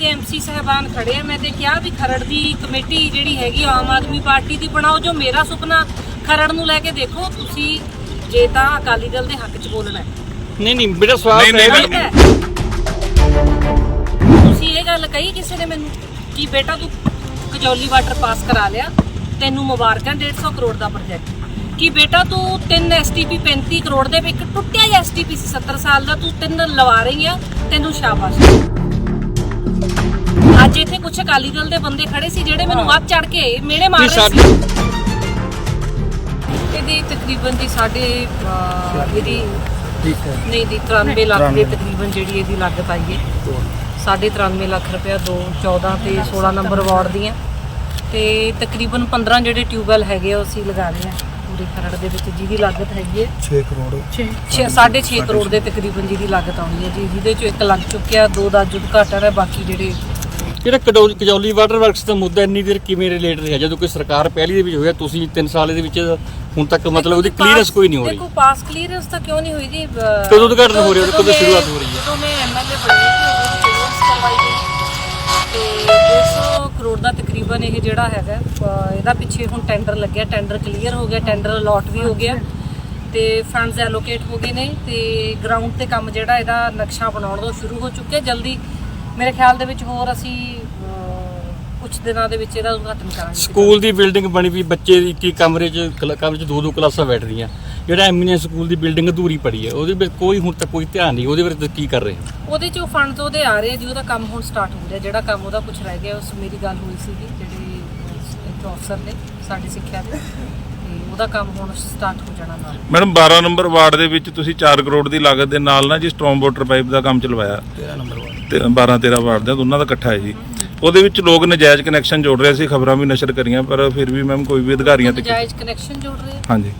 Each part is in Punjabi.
ਇੱਥੇ ਐਮਸੀ ਸਹਿਬਾਨ ਖੜੇ ਆ। ਮੈਂ ਤੇ ਕਿਹਾ ਵੀ ਖਰੜ ਦੀ ਕਮੇਟੀ ਜਿਹੜੀ ਹੈਗੀ ਆਮ ਆਦਮੀ ਪਾਰਟੀ ਦੀ ਬਣਾਓ ਜੋ ਮੇਰਾ ਸੁਪਨਾ ਖਰੜ ਨੂੰ ਲੈ ਕੇ ਦੇਖੋ ਤੁਸੀਂ ਜੇ ਤਾਂ ਅਕਾਲੀ ਦਲ ਦੇ ਹੱਕ 'ਚ ਬੋਲਣਾ ਹੈ। ਨਹੀਂ ਨਹੀਂ ਮੇਰਾ ਸਵਾਲ ਨਹੀਂ, ਨਹੀਂ, ਹੈ। ਤੁਸੀਂ ਇਹ ਗੱਲ ਕਹੀ ਕਿਸੇ ਨੇ ਮੈਨੂੰ ਕਿ ਬੇਟਾ ਤੂੰ ਕਜੌਲੀ ਵਾਟਰ ਪਾਸ ਕਰਾ ਲਿਆ ਤੈਨੂੰ ਮੁਬਾਰਕਾਂ 150 ਕਰੋੜ ਦਾ ਪ੍ਰੋਜੈਕਟ ਕਿ ਬੇਟਾ ਤੂੰ 3 ਐਸਟੀਪੀ 35 ਕਰੋੜ ਦੇ ਵਿੱਚ ਟੁੱਟਿਆ ਐਸਟੀਪੀ ਸੀ 70 ਸਾਲ ਦਾ ਤੂੰ ਤਿੰਨ ਲਵਾ ਰਹੀ ਆ ਤੈਨੂੰ ਸ਼ਾਬਾਸ਼। ਅੱਜ ਇੱਥੇ ਕੁਝ ਅਕਾਲੀ ਦਲ ਦੇ ਬੰਦੇ ਖੜੇ ਸੀ ਜਿਹੜੇ ਮੈਨੂੰ ਵੱਧ ਚੜ ਕੇ ਮਾਰ ਨਹੀਂ, ਰਹੇ ਸੀ। ਇਹਦੀ ਤਕਰੀਬਨ ਦੀ ਸਾਡੇ ਅਹ, ਇਹਦੀ ਨਹੀਂ ਦੀ 93 ਲੱਖ ਦੇ ਤਕਰੀਬਨ ਜਿਹੜੀ ਇਹਦੀ ਲਾਗਤ ਆਈ ਹੈ। ਸਾਢੇ 93 ਲੱਖ ਰੁਪਇਆ ਦੋ 14 ਤੇ 16 ਨੰਬਰ ਵਾਰਡ ਦੀਆਂ। ਤੇ ਤਕਰੀਬਨ 15 ਜਿਹੜੇ ਟਿਊਬਵੈਲ ਹੈਗੇ ਆ ਉਹ ਅਸੀਂ ਲਗਾ ਰਹੇ ਆ। ਪੂਰੇ ਖਰੜ ਦੇ ਵਿੱਚ ਜਿਹਦੀ ਲਾਗਤ ਹੈਗੀ ਹੈ। 6 ਕਰੋੜ। 6 6.5 ਕਰੋੜ ਦੇ ਤਕਰੀਬਨ ਜਿਹਦੀ ਲਾਗਤ ਆਉਣੀ ਹੈ ਜੀ। ਜਿਹਦੇ ਚੋਂ ਇੱਕ ਲੱਗ ਚੁੱਕਿਆ ਦੋ ਦਾ ਉਦਘਾਟਨ ਹੈ ਬਾਕੀ ਜਿਹੜੇ ਜਿਹੜਾ ਕਡੌ- ਕਜੌਲੀ ਵਾਟਰ ਵਰਕਸ ਦਾ ਮੁੱਦਾ ਇੰਨੀ ਦੇਰ ਕਿਵੇਂ ਰਿਲੇਟ ਰਿਹਾ? ਜਦੋਂ ਕੋਈ ਸਰਕਾਰ ਪਹਿਲੀ ਦੇ ਵਿੱਚ ਹੋਇਆ ਤੁਸੀਂ 3 ਸਾਲ ਦੇ ਵਿੱਚ ਹੁਣ ਤੱਕ ਮਤਲਬ ਉਹਦੀ ਦੇਖੋ, ਕਲੀਅਰੈਂਸ ਕੋਈ ਨਹੀਂ ਹੋ ਰਹੀ। ਦੇਖੋ ਪਾਸ ਕਲੀਅਰੈਂਸ ਤਾਂ ਕਿਉਂ ਨਹੀਂ ਹੋਈ ਜੀ? ਅਹ, ਕਦੋਂ ਉਦਘਾਟਨ ਹੋ ਰਿਹਾ, ਕਦੋਂ ਮੈਂ- ਸ਼ੁਰੂਆਤ ਹੋ ਰਹੀ ਹੈ? ਜਦੋਂ ਮੈਂ ਐਮਐਲਏ ਬਣੀ ਸੀ ਉਦੋਂ clearance ਕਰਵਾਈ ਗਈ। ਤੇ 200 ਕਰੋੜ ਦਾ ਤਕਰੀਬਨ ਇਹ ਜਿਹੜਾ ਹੈਗਾ ਅਹ, ਇਹਦਾ ਪਿੱਛੇ ਹੁਣ ਟੈਂਡਰ ਲੱਗਿਆ। ਟੈਂਡਰ ਕਲੀਅਰ ਹੋ ਗਿਆ ਟੈਂਡਰ ਅਲਾਟ ਵੀ ਹੋ ਗਿਆ। ਤੇ ਫੰਡਸ ਐਲੋਕੇਟ ਹੋ ਗਏ ਨੇ ਤੇ ਗਰਾਊਂਡ ਤੇ ਕੰਮ ਜਿਹੜਾ ਇਹਦਾ ਨਕਸ਼ਾ ਬਣਾਉਣ ਦਾ ਸ਼ੁਰੂ ਹੋ ਚੁੱਕਿਆ। ਜਲਦੀ ਮੇਰੇ ਖਿਆਲ ਦੇ ਵਿੱਚ ਹੋਰ ਅਸੀਂ ਕੁਝ ਦਿਨਾਂ ਦੇ ਵਿੱਚ ਇਹਦਾ ਉਦਘਾਟਨ ਕਰਾਂਗੇ। ਸਕੂਲ ਦੀ ਬਿਲਡਿੰਗ ਬਣੀ ਵੀ ਬੱਚੇ ਦੀ ਕੀ ਕਮਰੇ 'ਚ ਕਲ- ਕਮਰੇ 'ਚ ਦੋ ਦੋ ਕਲਾਸਾਂ ਬੈਠ ਰਹੀਆਂ। ਜਿਹੜਾ ਐਮੀਨੈਂਸ ਸਕੂਲ ਦੀ ਬਿਲਡਿੰਗ ਅਧੂਰੀ ਪੜੀ ਹੈ ਉਹਦੇ ਵਿੱਚ ਕੋਈ ਹੁਣ ਤੱਕ ਕੋਈ ਧਿਆਨ ਨਹੀਂ ਉਹਦੇ ਬਾਰੇ ਤੁਸੀਂ ਕੀ ਕਰ ਰਹੇ ਹੋ? ਉਹਦੇ ਚੋਂ ਫੰਡ ਉਹਦੇ ਆ ਰਹੇ ਆ ਜੀ ਉਹਦਾ ਕੰਮ ਹੁਣ ਸਟਾਰਟ ਹੋ ਰਿਹਾ। ਜਿਹੜਾ ਕੰਮ ਉਹਦਾ ਕੁਝ ਰਹਿ ਗਿਆ ਉਸ ਮੇਰੀ ਗੱਲ ਹੋਈ ਸੀਗੀ ਜਿਹੜੇ ਇੱਕ ਅਫਸਰ ਨੇ ਸਾਡੀ ਸਿੱਖਿਆ ਦੇ ਤੇ ਉਹਦਾ ਕੰਮ ਹੁਣ ਸਟਾਰਟ ਹੋ ਜਾਣਾ ਨਾਲ। ਮੈਡਮ 12 ਨੰਬਰ ਵਾਰਡ ਦੇ ਵਿੱਚ ਤੁਸੀਂ 4 ਕਰੋੜ ਦੀ ਲਾਗਤ ਦੇ ਨਾਲ ਨਾ ਜੀ ਸਟ੍ਰੋਮ ਵਾਟਰ ਪਾਈਪ ਦਾ ਕੰਮ ਚਲਵਾਇਆ। 13 ਨੰਬਰ ਤੇ 12 13 ਵਾਰਡ ਦਾ ਦੋਨਾਂ ਦਾ ਇਕੱਠਾ ਹੈ ਜੀ ਉਹਦੇ ਵਿੱਚ ਲੋਕ ਨਜਾਇਜ਼ ਕਨੈਕਸ਼ਨ ਜੋੜ ਰਹੇ ਸੀ ਖਬਰਾਂ ਵੀ ਨਸ਼ਰ ਕਰੀਆਂ ਪਰ ਫਿਰ ਵੀ ਮੈਮ ਕੋਈ ਵੀ ਅਧਿਕਾਰੀਆਂ ਤੇ ਜਾਇਜ਼ ਕਨੈਕਸ਼ਨ ਜੋੜ ਰਹੇ ਆ। ਹਾਂਜੀ।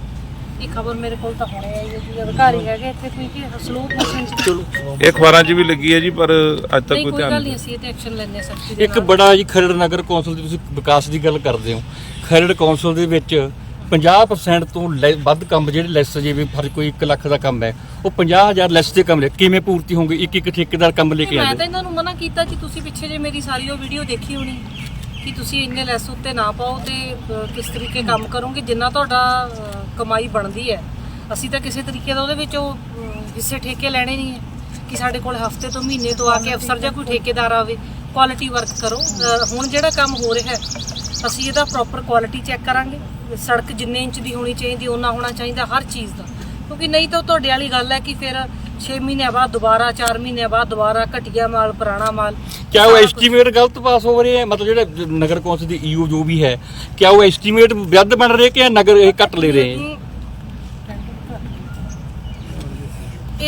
ਇਹ ਖਬਰ ਮੇਰੇ ਕੋਲ ਤਾਂ ਹੁਣੇ ਆਈ ਹੈ ਜੀ ਅਧਿਕਾਰੀ ਹੈਗੇ ਇੱਥੇ ਕੋਈ ਕਿ ਸਲੋ ਮੋਸ਼ਨ ਚ ਚਲੋ। ਇਹ ਅਖਬਾਰਾਂ 'ਚ ਵੀ ਲੱਗੀ ਹੈ ਜੀ ਪਰ ਅੱਜ ਤੱਕ ਕੋਈ ਕੋਈ ਧਿਆਨ ਗੱਲ ਨਹੀਂ ਨਹੀਂ ਅਸੀਂ ਇਹ ਤੇ ਐਕਸ਼ਨ ਲੈਣੇ ਸਖਤੀ ਦੇ ਇੱਕ ਨਾਲ। ਬੜਾ ਜੀ ਖਰੜ ਨਗਰ ਕੌਂਸਲ ਦੀ ਤੁਸੀਂ ਵਿਕਾਸ ਦੀ ਗੱਲ ਕਰਦੇ ਹੋ। ਖਰੜ ਕੌਂਸਲ ਦੇ ਵਿੱਚ 50% ਤੋਂ ਲੈ- ਵੱਧ ਕੰਮ ਜਿਹੜੇ ਲੈਸ ਜਿਵੇਂ ਫਰ ਕੋਈ 1 ਲੱਖ ਦਾ ਕੰਮ ਹੈ ਉਹ 50000 ਲੈਸ ਦੇ ਕੰਮ ਲੈ ਕਿਵੇਂ ਪੂਰਤੀ ਹੋਣਗੇ ਇੱਕ ਇੱਕ ਠੇਕੇਦਾਰ ਕੰਮ ਲੈ ਕੇ ਮੈਂ ਤਾਂ ਆਉਂਦੇ ਇਹਨਾਂ ਨੂੰ ਮਨਾ ਕੀਤਾ ਜੀ ਤੁਸੀਂ ਪਿੱਛੇ ਜੇ ਮੇਰੀ ਸਾਰੀ ਉਹ ਵੀਡੀਓ ਦੇਖੀ ਹੋਣੀ ਕਿ ਤੁਸੀਂ ਇੰਨੇ ਲੈਸ ਉੱਤੇ ਨਾ ਪਾਓ ਤੇ ਅਹ, ਕਿਸ ਤਰੀਕੇ ਕੰਮ ਕਰੋਗੇ ਜਿੰਨਾ ਤੁਹਾਡਾ ਅਹ, ਕਮਾਈ ਬਣਦੀ ਹੈ। ਅਸੀਂ ਤਾਂ ਕਿਸੇ ਤਰੀਕੇ ਦਾ ਉਹਦੇ ਵਿੱਚੋਂ ਅਹ, ਹਿੱਸੇ ਠੇਕੇ ਲੈਣੇ ਨਹੀਂ ਹੈ ਕਿ ਸਾਡੇ ਕੋਲ ਹਫ਼ਤੇ ਤੋਂ ਮਹੀਨੇ ਤੋਂ ਆ ਕੇ ਅਫਸਰ ਜਾਂ ਕੋਈ ਠੇਕੇਦਾਰ ਆਵੇ। ਕੁਆਲਿਟੀ ਵਰਕ ਕਰੋ। ਹੁਣ ਜਿਹੜਾ ਕੰਮ ਹੋ ਰਿਹਾ ਅਸੀਂ ਇਹਦਾ ਪ੍ਰੋਪਰ ਕੁਆਲਿਟੀ ਚੈੱਕ ਕਰਾਂਗੇ। ਸੜਕ ਜਿੰਨੇ ਇੰਚ ਦੀ ਹੋਣੀ ਚਾਹੀਦੀ ਉਹਨਾਂ ਹੋਣਾ ਚਾਹੀਦਾ ਹਰ ਚੀਜ਼ ਦਾ। ਕਿਉਂਕਿ ਨਹੀਂ ਤਾਂ ਤੁਹਾਡੇ ਵਾਲੀ ਗੱਲ ਹੈ ਕਿ ਫਿਰ 6 ਮਹੀਨਿਆਂ ਬਾਅਦ ਦੁਬਾਰਾ 4 ਮਹੀਨਿਆਂ ਬਾਅਦ ਦੁਬਾਰਾ ਘਟੀਆ ਮਾਲ ਪੁਰਾਣਾ ਮਾਲ। ਕਿਆ ਉਹ ਐਸਟੀਮੇਟ ਗਲਤ ਪਾਸ ਹੋ ਰਹੇ ਹੈ? ਮਤਲਬ ਜਿਹੜਾ ਨਗਰ ਕੌਂਸਲ ਦੀ ਈਓ ਜੋ ਵੀ ਹੈ ਕਿਆ ਉਹ ਐਸਟੀਮੇਟ ਵੱਧ ਬਣ ਰਹੇ ਕਿ ਨਗਰ ਇਹ ਘੱਟ ਲੈ ਰਹੇ ਹੈ?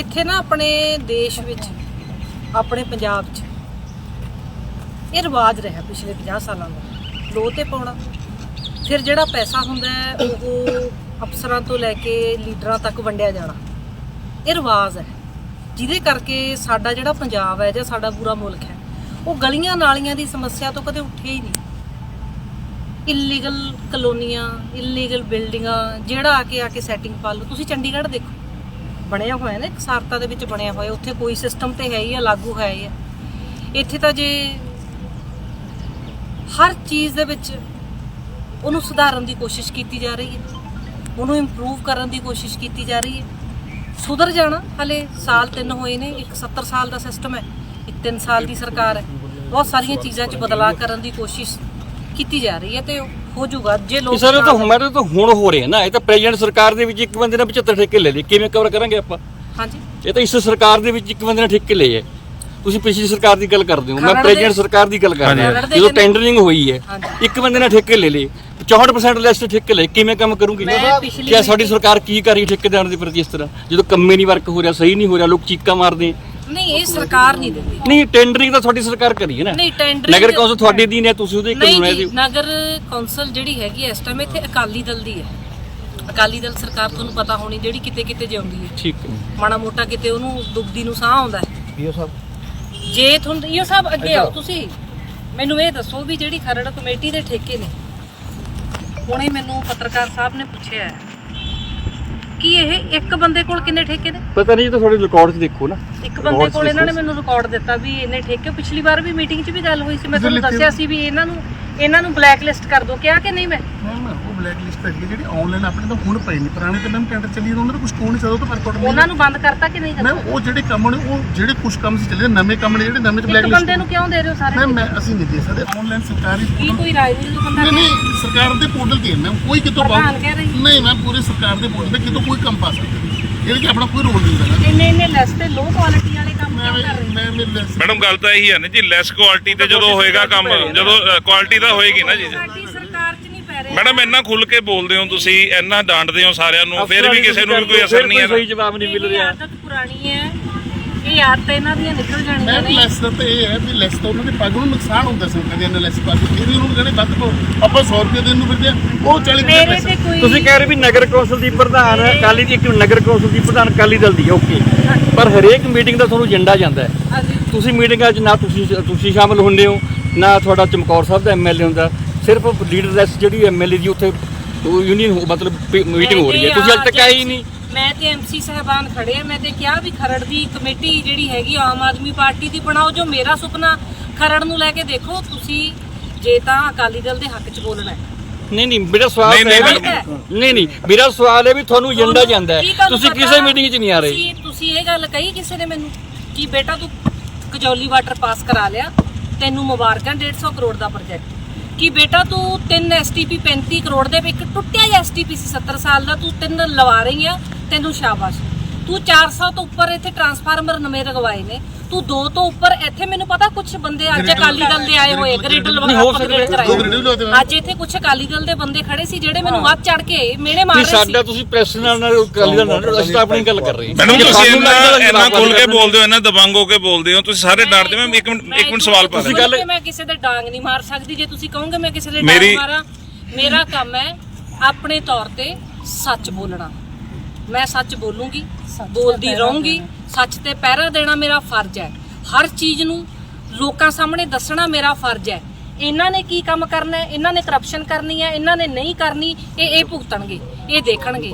ਇੱਥੇ ਨਾ ਆਪਣੇ ਦੇਸ਼ ਵਿੱਚ ਆਪਣੇ ਪੰਜਾਬ 'ਚ ਇਹ ਰਿਵਾਜ ਰਿਹਾ ਪਿਛਲੇ 50 ਸਾਲਾਂ ਦਾ। ਲੋ ਤੇ ਪਾਉਣਾ। ਫਿਰ ਜਿਹੜਾ ਪੈਸਾ ਹੁੰਦਾ ਉਹ ਅਫਸਰਾਂ ਤੋਂ ਲੈ ਕੇ ਲੀਡਰਾਂ ਤੱਕ ਵੰਡਿਆ ਜਾਣਾ। ਇਹ ਰਿਵਾਜ ਹੈ। ਜਿਹਦੇ ਕਰਕੇ ਸਾਡਾ ਜਿਹੜਾ ਪੰਜਾਬ ਹੈ ਜਾਂ ਸਾਡਾ ਪੂਰਾ ਮੁਲਕ ਹੈ, ਉਹ ਗਲੀਆਂ ਨਾਲੀਆਂ ਦੀ ਸਮੱਸਿਆ ਤੋਂ ਕਦੇ ਉੱਠਿਆ ਹੀ ਨਹੀਂ। ਇਲੀਗਲ ਕਲੋਨੀਆਂ ਇਲੀਗਲ ਬਿਲਡਿੰਗਾਂ ਜਿਹੜਾ ਆ ਕੇ ਆ ਕੇ ਸੈਟਿੰਗ ਪਾ ਲਓ। ਤੁਸੀਂ ਚੰਡੀਗੜ੍ਹ ਦੇਖੋ। ਬਣਿਆ ਹੋਇਆ ਨਾ ਇੱਕ ਸਾਰਤਾ ਦੇ ਵਿੱਚ ਬਣਿਆ ਹੋਇਆ। ਉੱਥੇ ਕੋਈ ਸਿਸਟਮ ਤੇ ਹੈ ਹੀ ਆ, ਲਾਗੂ ਹੈ ਹੀ ਆ। ਇੱਥੇ ਤਾਂ ਜੇ ਹਰ ਚੀਜ਼ ਦੇ ਵਿੱਚ ਉਹਨੂੰ ਸੁਧਾਰਨ ਦੀ ਕੋਸ਼ਿਸ਼ ਕੀਤੀ ਜਾ ਰਹੀ ਹੈ। ਉਹਨੂੰ ਇੰਪਰੂਵ ਕਰਨ ਦੀ ਕੋਸ਼ਿਸ਼ ਕੀਤੀ ਜਾ ਰਹੀ ਹੈ। ਸੁਧਰ ਜਾਣਾ ਹਲੇ ਸਾਲ ਤਿੰਨ ਹੋਏ ਨੇ ਇੱਕ 70 ਸਾਲ ਦਾ ਸਿਸਟਮ ਹੈ ਇੱਕ 3 ਸਾਲ ਦੀ ਸਰਕਾਰ ਹੈ। ਬਹੁਤ ਸਾਰੀਆਂ ਚੀਜ਼ਾਂ 'ਚ ਬਦਲਾਅ ਕਰਨ ਦੀ ਕੋਸ਼ਿਸ਼ ਕੀਤੀ ਜਾ ਰਹੀ ਹੈ ਤੇ ਹੋ ਜਾਊਗਾ। ਜੇ ਲੋਕ ਇਹ ਸਾਰੇ ਤਾਂ ਹਮਾਰੇ ਤਾਂ ਹੁਣ ਹੋ ਰਹੇ ਨਾ ਇਹ ਤਾਂ ਪ੍ਰੈਜ਼ੀਡੈਂਟ ਸਰਕਾਰ ਦੇ ਵਿੱਚ ਇੱਕ ਬੰਦੇ ਨੇ 75 ਠੇਕੇ ਲੈ ਲਏ। ਕਿਵੇਂ ਕਵਰ ਕਰਾਂਗੇ ਆਪਾਂ? ਹਾਂਜੀ। ਇਹ ਤਾਂ ਇਸ ਸਰਕਾਰ ਦੇ ਵਿੱਚ ਇੱਕ ਬੰਦੇ ਨੇ ਠੇਕੇ ਲਏ ਹੈ। ਤੁਸੀਂ ਪਿਛਲੀ ਸਰਕਾਰ ਦੀ ਗੱਲ ਕਰਦੇ ਹੋ ਮੈਂ ਪ੍ਰੈਜ਼ੀਡੈਂਟ ਸਰਕਾਰ ਦੀ ਗੱਲ ਕਰ ਰਿਹਾ। ਜਦੋਂ ਟੈਂਡਰਿੰਗ ਹੋਈ ਹੈ। ਇੱਕ ਬੰਦੇ ਨੇ ਠੇਕੇ ਲੈ ਲਏ 64% ਲੈਸ ਠੇਕੇ ਲਏ ਕਿਵੇਂ ਕੰਮ ਕਰੂਗੀ? ਕਿਆ ਸਾਡੀ ਸਰਕਾਰ ਕੀ ਕਰੀ ਠੇਕੇਦਾਰਾਂ ਦੇ ਪ੍ਰਤੀ ਇਸ ਤਰ੍ਹਾਂ? ਜਦੋਂ ਕੰਮੇ ਨਹੀਂ ਵਰਕ ਹੋ ਰਿਹਾ ਸਹੀ ਨਹੀਂ ਹੋ ਰਿਹਾ ਲੋਕ ਚੀਕਾਂ ਮਾਰਦੇ ਨਹੀਂ ਇਹ ਸਰਕਾਰ ਨਹੀਂ ਦਿੰਦੀ। ਨਹੀਂ ਟੈਂਡਰਿੰਗ ਤਾਂ ਤੁਹਾਡੀ ਸਰਕਾਰ ਕਰੀ ਹੈ ਨਾ। ਨਹੀਂ ਟੈਂਡਰਿੰਗ ਨਗਰ ਕੌਂਸਲ ਤੁਹਾਡੀ ਦੀ ਨੇ ਤੁਸੀਂ ਉਹਦੇ ਕਾਨੂੰਨ ਹੈ ਨਗਰ ਕੌਂਸਲ ਜਿਹੜੀ ਹੈਗੀ ਹੈ ਇਸ ਟਾਈਮ ਇੱਥੇ ਅਕਾਲੀ ਦਲ ਦੀ ਹੈ। ਅਕਾਲੀ ਦਲ ਸਰਕਾਰ ਤੁਹਾਨੂੰ ਪਤਾ ਹੋਣੀ ਜਿਹੜੀ ਕਿਤੇ ਕਿਤੇ ਜਿਉਂਦੀ ਹੈ। ਠੀਕ ਹੈ। ਮਾੜਾ ਮੋਟਾ ਕਿਤੇ ਉਹਨੂੰ ਦੁਬਦੀ ਨੂੰ ਸਾਹ ਆਉਂਦਾ ਹੈ। ਪੀਓ ਸਾਹਿਬ। ਜੇ ਤੁਹਾਨੂੰ ਇਹ ਸਭ ਅੱਗੇ ਆਓ ਤੁਸੀਂ ਮੈਨੂੰ ਇਹ ਦੱਸੋ ਵੀ ਜਿਹੜੀ ਖਰੜ ਕਮੇਟੀ ਦੇ ਠੇਕੇ ਨੇ ਹੁਣੇ ਮੈਨੂੰ ਪੱਤਰਕਾਰ ਸਾਹਿਬ ਨੇ ਪੁੱਛਿਆ ਹੈ ਕੀ ਇਹ ਇੱਕ ਬੰਦੇ ਕੋਲ ਕਿੰਨੇ ਠੇਕੇ ਨੇ? ਪਤਾ ਨਹੀਂ ਇਹ ਤਾਂ ਤੁਹਾਡੇ ਰਿਕਾਰਡ 'ਚ ਦੇਖੋ ਨਾ। ਇੱਕ ਬੰਦੇ ਕੋਲ ਇਹਨਾਂ ਨੇ। ਮੈਨੂੰ ਰਿਕਾਰਡ ਦਿੱਤਾ ਵੀ ਇਹਨੇ ਠੇਕੇ ਪਿਛਲੀ ਵਾਰ ਵੀ ਮੀਟਿੰਗ 'ਚ ਵੀ ਗੱਲ ਹੋਈ ਸੀ। ਮੈਂ ਤੁਹਾਨੂੰ ਦੱਸਿਆ ਸੀ ਵੀ ਇਹਨਾਂ ਨੂੰ ਇਹਨਾਂ ਨੂੰ ਬਲੈਕ ਲਿਸਟ ਕਰ ਦਿਓ ਕਿਹਾ ਕਿ ਨਹੀਂ ਮੈਂ? ਮੈਮ ਉਹ ਬਲੈਕ ਲਿਸਟ ਹੈਗੀ ਹੈ ਜਿਹੜੀ ਆਨਲਾਈਨ ਆਪਣੇ ਤਾਂ ਹੁਣ ਪਈ ਨਹੀਂ ਪੁਰਾਣੇ ਤਾਂ ਮੈਮ ਟੈਂਡਰ ਚੱਲੀ ਉਹਨਾਂ ਦਾ ਕੁਝ ਕੋਣ ਉਹ ਤਾਂ ਰਿਕਾਰਡ ਉਹਨਾਂ ਨੂੰ ਬੰਦ ਕਰਤਾ ਕਿ ਨਹੀਂ ਕਰਤਾ? ਮੈਮ ਉਹ ਜਿਹੜੇ ਕੰਮ ਨੇ ਉਹ ਜਿਹੜੇ ਕੁਝ ਕੰਮ ਸੀ ਚੱਲੇ ਨਵੇਂ ਕੰਮ ਨੇ ਜਿਹੜੇ ਨਵੇਂ ਚ ਬਲੈਕ ਇੱਕ ਬੰਦੇ ਨੂੰ ਕਿਉਂ ਦੇ ਰਹੇ ਹੋ ਸਾਰੇ ਮੈਮ ਮੈਂ ਅਸੀਂ ਨਹੀਂ ਦੇ ਸਕਦੇ ਆਨਲਾਈਨ ਸਰਕਾਰੀ ਕੀ portal- ਕੋਈ ਰਾਏ ਨਹੀਂ ਬੰਦਾ ਨਹੀਂ ਨਹੀਂ ਸਰਕਾਰ ਦੇ ਪੋਰਟਲ ਤੇ ਮੈਮ ਕੋਈ ਕਿਤੋਂ ਪ੍ਰਧਾਨ ਕਹਿ ਰਹੀ। ਨਹੀਂ ਮੈਮ ਪੂਰੇ ਸਰਕਾਰ ਦੇ ਪੋਰਟਲ ਤੇ ਕਿਤੋਂ ਕੋਈ ਕੰਮ ਪਾ ਸਕਦਾ। ਇਹਦੇ ਚ ਆਪਣਾ ਕੋਈ ਰੋਲ ਨਹੀਂ ਹੁੰਦਾ ਇੰਨੇ ਇੰਨੇ ਲੈਸ ਤੇ ਲੋ ਕੁਆਲਿਟੀ ਵਾਲੇ ਹੋ? ਮੈਡਮ ਗੱਲ ਤਾਂ ਇਹੀ ਹੈ ਨਾ ਜੀ ਲੈਸ ਕੁਆਲਿਟੀ ਤੇ ਜਦੋਂ ਹੋਏਗਾ ਕੰਮ ਜਦੋਂ ਕੁਆਲਿਟੀ ਤਾਂ ਹੋਏਗੀ ਨਾ ਜੀ। ਸਾਡੀ ਸਰਕਾਰ 'ਚ ਨਹੀਂ ਪੈ ਰਹੇ। ਮੈਡਮ ਇੰਨਾ ਖੁੱਲ ਕੇ ਬੋਲਦੇ ਹੋ ਤੁਸੀਂ ਇੰਨਾ ਡਾਂਟਦੇ ਹੋ ਸਾਰਿਆਂ ਨੂੰ ਫਿਰ ਵੀ ਕਿਸੇ ਨੂੰ ਵੀ ਕੋਈ ਅਸਰ ਨਹੀਂ ਕੋਈ ਸਹੀ ਹੈ ਜਵਾਬ ਨਹੀਂ ਮਿਲ ਇਹ ਰਿਹਾ। ਆਦਤ ਪੁਰਾਣੀ ਹੈ ਇਹ ਆਦਤ ਇਹਨਾਂ ਦੀਆਂ ਨਿਕਲ ਜਾਣੀਆਂ ਮੈਮ ਨੇ ਲੈਸ ਦਾ ਤਾਂ ਇਹ ਹੈ ਵੀ ਲੈਸ ਤਾਂ ਉਹਨਾਂ ਦੇ ਪੱਗ ਨੂੰ ਨੁਕਸਾਨ ਹੁੰਦਾ ਸੀ ਕਦੇ ਇਹਨਾਂ ਲੈਸ ਪਾ ਕੇ ਫਿਰ ਵੀ ਉਹਨੂੰ ਕਹਿੰਦੇ ਵੱਧ ਪਾਓ ਆਪਾਂ 100 ਰੁਪਏ ਦੇਣ ਨੂੰ ਫਿਰਦੇ ਆ ਉਹ 40 ਰੁਪਏ ਮੇਰੇ ਪੈਸੇ। ਤੇ ਕੋਈ ਤੁਸੀਂ ਕਹਿ ਰਹੇ ਵੀ ਨਗਰ ਕੌਂਸਲ ਦੀ ਪ੍ਰਧਾਨ ਅਕਾਲੀ ਦੀ ਇੱਕ ਨਗਰ ਕੌਂਸਲ ਦੀ ਪ੍ਰਧਾਨ ਅਕਾਲੀ ਦਲ ਦੀ ਓਕੇ। ਪਰ ਹਰੇਕ ਮੀਟਿੰਗ ਦਾ ਤੁਹਾਨੂੰ ਏਜੰਡਾ ਜਾਂਦਾ ਹੈ। ਤੁਸੀਂ ਮੀਟਿੰਗਾਂ 'ਚ ਨਾ ਤੁਸੀਂ ਤੁਸੀਂ ਸ਼ਾਮਲ ਹੁੰਦੇ ਹੋ ਨਾ ਤੁਹਾਡਾ ਚਮਕੌਰ ਸਾਹਿਬ ਦਾ ਐਮਐਲਏ ਹੁੰਦਾ। ਸਿਰਫ ਲੀਡਰਲੈਸ ਜਿਹੜੀ ਐਮਐਲਏ ਦੀ ਉੱਥੇ ਯੂਨੀਅਨ ਮਤਲਬ ਮੀਟਿੰਗ ਹੋ ਰਹੀ ਹੈ। ਤੁਸੀਂ ਅੱਜ ਤੱਕ ਆਏ ਹੀ ਨਹੀਂ। ਮੈਂ ਤੇ ਐਮਸੀ ਸਹਿਬਾਨ ਖੜੇ ਆ ਮੈਂ ਤੇ ਕਿਹਾ ਵੀ ਖਰੜ ਦੀ ਕਮੇਟੀ ਜਿਹੜੀ ਹੈਗੀ ਆਮ ਆਦਮੀ ਪਾਰਟੀ ਦੀ ਬਣਾਓ ਜੋ ਮੇਰਾ ਸੁਪਨਾ ਖਰੜ ਨੂੰ ਲੈ ਕੇ ਦੇਖੋ ਤੁਸੀਂ ਜੇ ਤਾਂ ਅਕਾਲੀ ਦਲ ਦੇ ਹੱਕ 'ਚ ਬੋਲਣਾ ਹੈ ਨਹੀਂ ਨਹੀਂ ਮੇਰਾ ਸਵਾਲ ਨਹੀਂ, ਨਹੀਂ। ਨਹੀਂ ਨਹੀਂ ਮੇਰਾ ਸਵਾਲ ਹੈ ਵੀ ਤੁਹਾਨੂੰ ਏਜੰਡਾ ਜਾਂਦਾ ਹੈ ਤੁਸੀਂ? ਕਿਸੇ ਮੀਟਿੰਗ 'ਚ ਨਹੀਂ ਆ ਰਹੇ ਤੁਸੀਂ ਇਹ ਗੱਲ ਕਹੀ ਕਿਸੇ ਨੇ ਮੈਨੂੰ ਕਿ ਬੇਟਾ ਤੂੰ ਕਜੌਲੀ ਵਾਟਰ ਪਾਸ ਕਰਾ ਲਿਆ ਤੈਨੂੰ ਮੁਬਾਰਕਾਂ 150 ਕਰੋੜ ਦਾ ਪ੍ਰੋਜੈਕਟ ਕਿ ਬੇਟਾ ਤੂੰ 3 ਐਸਟੀਪੀ 35 ਕਰੋੜ ਦੇ ਇੱਕ ਟੁੱਟਿਆ ਜਿਹਾ ਐਸਟੀਪੀ ਸੀ 70 ਸਾਲ ਦਾ ਤੂੰ ਤਿੰਨ ਲਵਾ ਰਹੀ ਆ ਤੈਨੂੰ ਸ਼ਾਬਾਸ਼। ਤੂੰ 400 ਤੋਂ ਉੱਪਰ ਇੱਥੇ ਟਰਾਂਸਫਾਰਮਰ ਨਵੇਂ ਲਗਵਾਏ ਨੇ। ਤੂੰ ਦੋ ਤੋਂ ਉੱਪਰ ਇੱਥੇ ਮੈਨੂੰ ਪਤਾ ਕੁਝ ਬੰਦੇ ਅੱਜ ਅਕਾਲੀ ਦਲ ਦੇ ਆਏ ਹੋਏ ਗ੍ਰਿਡ ਨਹੀਂ, ਹੋ ਸਕਦਾ। ਦੋ ਗ੍ਰਿਡ ਵੀ ਲਵਾਤੇ ਮੈਮ। ਅੱਜ ਇੱਥੇ ਕੁਝ ਅਕਾਲੀ ਦਲ ਦੇ ਬੰਦੇ ਖੜੇ ਸੀ ਜਿਹੜੇ ਮੈਨੂੰ ਵੱਧ ਚੜ ਕੇ ਮੇਨੇ ਮਾਰ ਰਹੇ ਸੀ। ਸਾਡਾ ਤੁਸੀਂ ਪ੍ਰੈਸ ਨਾਲ ਨਾਲ ਅਕਾਲੀ ਦਲ ਨਾਲ ਅਸੀਂ ਤਾਂ ਆਪਣੀ ਗੱਲ ਕਰ ਰਹੇ ਹਾਂ। ਮੈਡਮ ਤੁਸੀਂ ਇੰਨਾ ਖੁੱਲ ਕੇ ਬੋਲਦੇ ਹੋ ਇੰਨਾ ਦਬੰਗ ਹੋ ਕੇ ਬੋਲਦੇ ਹੋ ਤੁਸੀਂ ਸਾਰੇ ਡਾਂਟਦੇ ਮੈਂ ਇੱਕ ਮਿੰਟ ਇੱਕ ਮਿੰਟ ਸਵਾਲ ਪਾ ਤੁਸੀਂ ਰਿਹਾ। ਗੱਲ ਮੈਂ ਕਿਸੇ ਦੇ ਡਾਂਗ ਨਹੀਂ ਮਾਰ ਸਕਦੀ ਜੇ ਤੁਸੀਂ ਕਹੋਗੇ ਮੈਂ ਕਿਸੇ ਦੇ ਡਾਂਗ ਮੇਰੀ- ਮਾਰਾਂ ਮੇਰਾ ਕੰਮ ਹੈ ਆਪਣੇ ਤੌਰ ਤੇ ਸੱਚ ਬੋਲਣਾ। ਮੈਂ ਸੱਚ ਬੋਲੂੰਗੀ ਬੋਲਦੀ ਰਹੂੰਗੀ ਸੱਚ ਤੇ ਪਹਿਰਾ ਦੇਣਾ ਮੇਰਾ ਫਰਜ਼ ਹੈ। ਹਰ ਚੀਜ਼ ਨੂੰ ਲੋਕਾਂ ਸਾਹਮਣੇ ਦੱਸਣਾ ਮੇਰਾ ਫਰਜ਼ ਹੈ। ਇਹਨਾਂ ਨੇ ਕੀ ਕੰਮ ਕਰਨਾ ਹੈ? ਇਹਨਾਂ ਨੇ ਕਰਪਸ਼ਨ ਕਰਨੀ ਹੈ? ਇਹਨਾਂ ਨੇ ਨਹੀਂ ਕਰਨੀ? ਇਹ ਇਹ ਭੁਗਤਣਗੇ ਇਹ ਦੇਖਣਗੇ।